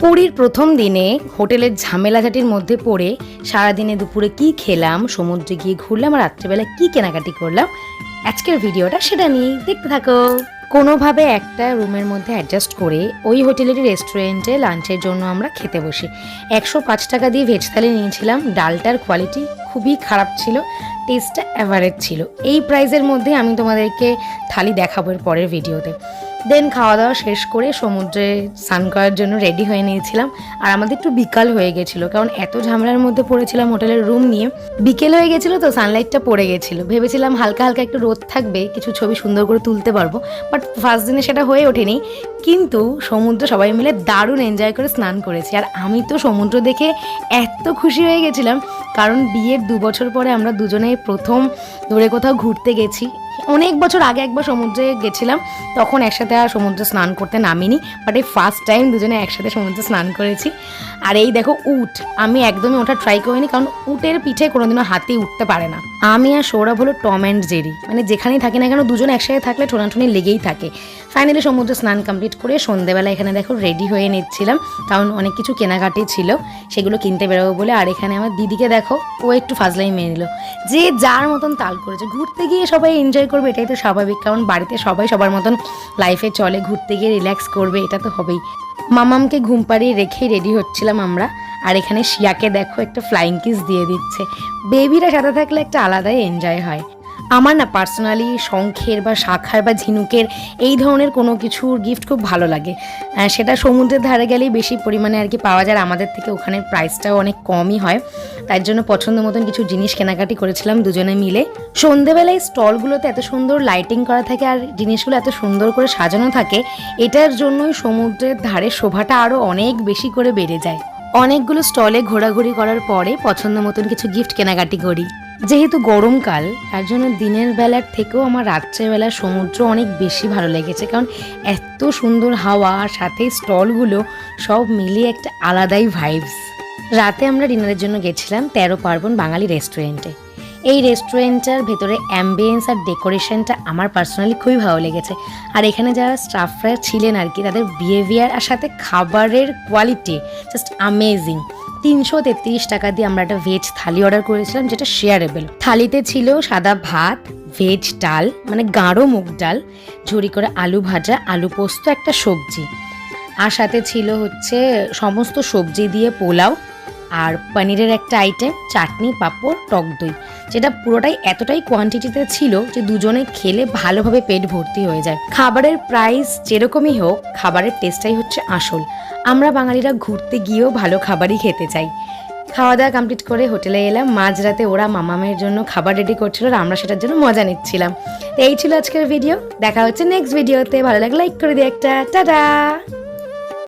পুরীর প্রথম দিনে হোটেলের ঝামেলাঝাটির মধ্যে পড়ে সারাদিনে দুপুরে কি খেলাম, সমুদ্রে গিয়ে ঘুরলাম আর রাত্রেবেলা কি কেনাকাটি করলাম, আজকের ভিডিওটা সেটা নিয়েই দেখতে থাকো। কোনোভাবে একটা রুমের মধ্যে অ্যাডজাস্ট করে ওই হোটেলেরই রেস্টুরেন্টে লাঞ্চের জন্য আমরা খেতে বসি। একশো পাঁচ টাকা দিয়ে ভেজ থালি নিয়েছিলাম, ডালটার কোয়ালিটি খুবই খারাপ ছিল টেস্টটা অ্যাভারেজ ছিল। এই প্রাইজের মধ্যে আমি তোমাদেরকে থালি দেখাবো এর পরের ভিডিওতে দেন খাওয়া দাওয়া শেষ করে সমুদ্রে স্নান করার জন্য রেডি হয়ে নিয়েছিলাম। আর আমাদের একটু বিকাল হয়ে গেছিল, কারণ এত ঝামেলার মধ্যে পড়েছিলাম হোটেলের রুম নিয়ে। বিকেল হয়ে গেছিল তো সানলাইটটা পড়ে গেছিল। ভেবেছিলাম হালকা হালকা একটু রোদ থাকবে, কিছু ছবি সুন্দর করে তুলতে পারব বাট ফার্স্ট দিনে সেটা হয়ে ওঠেনি। কিন্তু সমুদ্র সবাই মিলে দারুণ এনজয় করে স্নান করেছি। আর আমি তো সমুদ্র দেখে এত খুশি হয়ে গেছিলাম কারণ বিয়ের দু বছর পরে আমরা দুজনে প্রথম দূরে কোথাও ঘুরতে গেছি। অনেক বছর আগে একবার সমুদ্রে গেছিলাম, তখন একসাথে আর সমুদ্রে স্নান করতে নামিনি বাট এই ফার্স্ট টাইম দুজনে একসাথে সমুদ্রে স্নান করেছি। আর এই দেখো উট, আমি একদমই ওটা ট্রাই করিনি, কারণ উটের পিঠে কোনোদিনও হাতি উঠতে পারে না। আমি আর সৌরভ হলো টম অ্যান্ড জেরি মানে যেখানেই থাকি না কেন দুজন একসাথে থাকলে ঠোনাঠুনি লেগেই থাকে। ফাইনালি সমুদ্রে স্নান কমপ্লিট করে সন্ধেবেলা এখানে দেখো রেডি হয়ে নিচ্ছিলাম, কারণ অনেক কিছু কেনাকাটি ছিল, সেগুলো কিনতে বেরোবো বলে। আর এখানে আমার দিদিকে দেখো ও একটু ফাজলাই মেনে নিল। যে যার মতন তাল করেছে, ঘুরতে গিয়ে সবাই এনজয় করবে, এটাই তো স্বাভাবিক। কারণ বাড়িতে সবাই সবার মতন লাইফে চলে, ঘুরতে গিয়ে রিল্যাক্স করবে, এটা তো হবেই। মামামকে ঘুম পাড়িয়ে রেখেই রেডি হচ্ছিলাম আমরা। আর এখানে শিয়াকে দেখো, একটা ফ্লাইং কিস দিয়ে দিচ্ছে। বেবিরা সাথে থাকলে একটা আলাদাই এনজয় হয়। আমার না পার্সোনালি শঙ্খের বা শাখার বা ঝিনুকের এই ধরনের কোনো কিছুর গিফট খুব ভালো লাগে। সেটা সমুদ্রের ধারে গেলেই বেশি পরিমাণে আর কি পাওয়া যায় আমাদের থেকে ওখানের প্রাইসটাও অনেক কমই হয়। তার জন্য পছন্দ মতন কিছু জিনিস কেনাকাটি করেছিলাম দুজনে মিলে। সন্ধেবেলায় স্টলগুলোতে এত সুন্দর লাইটিং করা থাকে আর জিনিসগুলো এত সুন্দর করে সাজানো থাকে, এটার জন্যই সমুদ্রের ধারে শোভাটা আরও অনেক বেশি করে বেড়ে যায়। অনেকগুলো স্টলে ঘোরাঘুরি করার পরে পছন্দ মতন কিছু গিফট কেনাকাটি করি। যেহেতু গরমকাল, তার জন্য দিনের বেলার থেকেও আমার রাত্রেবেলার সমুদ্র অনেক বেশি ভালো লেগেছে। কারণ এত সুন্দর হাওয়া আর সাথে স্টলগুলো সব মিলিয়ে একটা আলাদাই ভাইবস রাতে আমরা ডিনারের জন্য গেছিলাম তেরো পার্বণ বাঙালি রেস্টুরেন্টে। এই রেস্টুরেন্টটার ভেতরে অ্যাম্বিয়েন্স আর ডেকোরেশনটা আমার পার্সোনালি খুবই ভালো লেগেছে। আর এখানে যারা স্টাফরা ছিলেন আর কি, তাদের বিহেভিয়ার আর সাথে খাবারের কোয়ালিটি জাস্ট আমেজিং তিনশো তেত্রিশ টাকা দিয়ে আমরা একটা ভেজ থালি অর্ডার করেছিলাম, যেটা শেয়ারেবেল থালিতে ছিল সাদা ভাত ভেজ ডাল মানে গাঢ় মুগ ডাল, ঝুরি করে আলু ভাজা, আলু পোস্ত, একটা সবজি। আর সাথে ছিল হচ্ছে সমস্ত সবজি দিয়ে পোলাও আর পনিরের একটা আইটেম চাটনি, পাঁপড়, টক দই। যেটা পুরোটাই এতটাই কোয়ান্টিটিতে ছিল যে দুজনে খেলে ভালোভাবে পেট ভর্তি হয়ে যায়। খাবারের প্রাইস যেরকমই হোক, খাবারের টেস্টটাই হচ্ছে আসল। আমরা বাঙালিরা ঘুরতে গিয়েও ভালো খাবারই খেতে চাই। খাওয়া দাওয়া কমপ্লিট করে হোটেলে এলাম। মাঝরাতে ওরা মামামের জন্য খাবার রেডি করছিল আর আমরা সেটার জন্য মজা নিচ্ছিলাম। এই ছিল আজকের ভিডিও দেখা হচ্ছে নেক্সট ভিডিওতে ভালো লাগে লাইক করে দিই একটা। টাটা